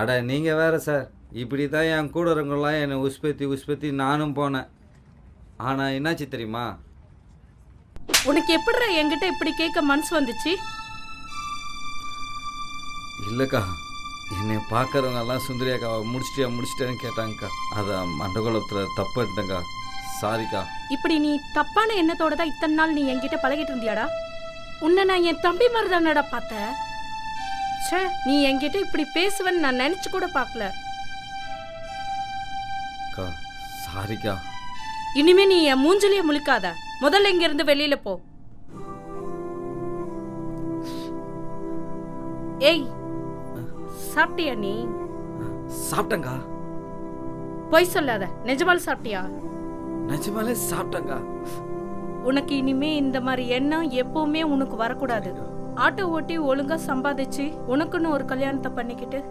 அட நீங்கள் வேற சார் இப்படி தான் என் கூட இருக்கவங்களாம் என்னை உஸ்பத்தி உஸ்பத்தி நானும் போனேன். ஆனால் என்னாச்சு தெரியுமா? உனக்கு எப்படிடா என்கிட்ட இப்படி கேட்க மனசு வந்துச்சு? இல்லைக்கா என்னை பார்க்குறவங்க எல்லாம் சுந்தரி அக்காவை முடிச்சிட்டியா முடிச்சிட்டேன்னு கேட்டாங்கக்கா. அதான் மண்டகுளத்தில் தப்புட்டேங்க்கா சாரிக்கா இப்படி நீ தப்பான எண்ணத்தோட தான் இத்தனை நாள் நீ என்கிட்ட பழகிட்டு இருந்தியாடா? உன்னை நான் என் தம்பி மாதிரி தானடா பார்த்தேன். ச்சே நீ என்கிட்ட இப்படி பேசுவேன்னு நான் நினைச்சு கூட பார்க்கல. அக்கா சாரிக்கா. இனிமே நீ என் மூஞ்சிலேயே முழிக்காத. முதல்ல இங்க இருந்து வெளியில போ. ஏய் சாப்பிட்டியா நீ? சாப்பிட்டேங்க்கா பொய் சொல்லாத. நிஜமால் சாப்பிட்டியா? நிஜமாலே சாப்பிட்டேங்க்கா உனக்கு இனிமே இந்த மாதிரி எண்ணம் எப்பவுமே உனக்கு வரக்கூடாது. ஆட்டோ ஓட்டி ஒழுங்கா சம்பாதிச்சு உனக்குன்னு ஒரு கல்யாணத்தை பண்ணிக்கிட்டு